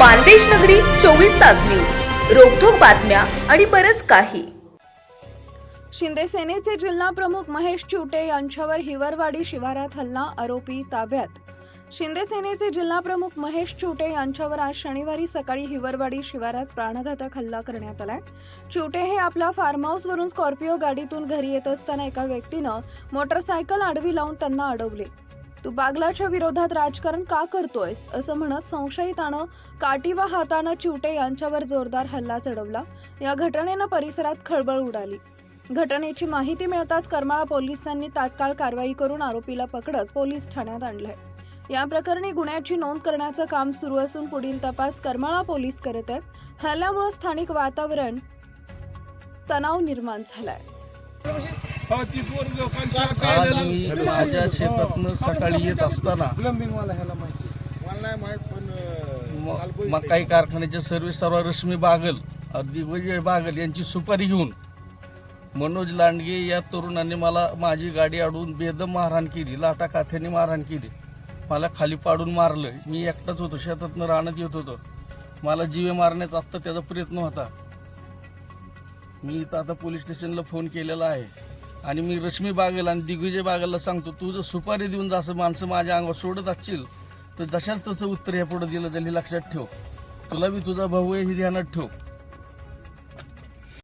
मानदेश नगरी चोवीस तास न्यूज. रोखोक बातम्या आणि बरच काही. शिंदे सेनेचे जिल्हा प्रमुख महेश चिवटे यांच्यावर हिवरवाडी शिवारात हल्ला आरोपी ताब्यात. शिंदे सेनेचे जिल्हाप्रमुख महेश चिवटे यांच्यावर आज शनिवारी सकाळी हिवरवाडी शिवारात प्राणघातक हल्ला करण्यात आलाय. चिवटे हे आपल्या फार्म हाऊसवरून स्कॉर्पिओ गाडीतून घरी येत असताना एका व्यक्तीनं मोटरसायकल आडवी लावून त्यांना अडवले. तू बागलाच्या विरोधात राजकारण का करतोयस? असं म्हणत संशयितानं काठी व हातानं चिवटे यांच्यावर जोरदार हल्ला चढवला. या घटनेनं परिसरात खळबळ उडाली. घटनेची माहिती मिळताच करमाळा पोलिसांनी तात्काळ कारवाई करून आरोपीला पकडत पोलीस ठाण्यात आणलंय. या प्रकरणी गुन्ह्याची नोंद करण्याचं काम सुरू असून पुढील तपास करमाळा पोलीस करत आहेत. हल्ल्यामुळे स्थानिक वातावरण तणाव निर्माण झालाय. आज मी माझ्या शेतातनं सकाळी येत असताना मकाई कारखान्याचे सर्व सर्व रश्मी बागल अगदी विजय बागल यांची सुपारी घेऊन मनोज लांडगे या तरुणांनी मला माझी गाडी अडवून बेदम मारहाण केली लाटा काथ्याने मारहाण केली. मला खाली पाडून मारलं मी एकटाच होतो शेतातनं राहण्यात येत होतो. मला जीवे मारण्याचा आत्ता त्याचा प्रयत्न होता. मी इथं आता पोलीस स्टेशनला फोन केलेला आहे. आणि मी रश्मी बागेल आणि दिग्विजय बागेलला सांगतो तू जर सुपारी देऊन जसं माणसं माझ्या अंगावर सोडत असशील तर जशाच तसं उत्तर या पुढं दिलं जाईल हे लक्षात ठेव. तुला बी तुझा भाऊ आहे हे ध्यानात ठेव.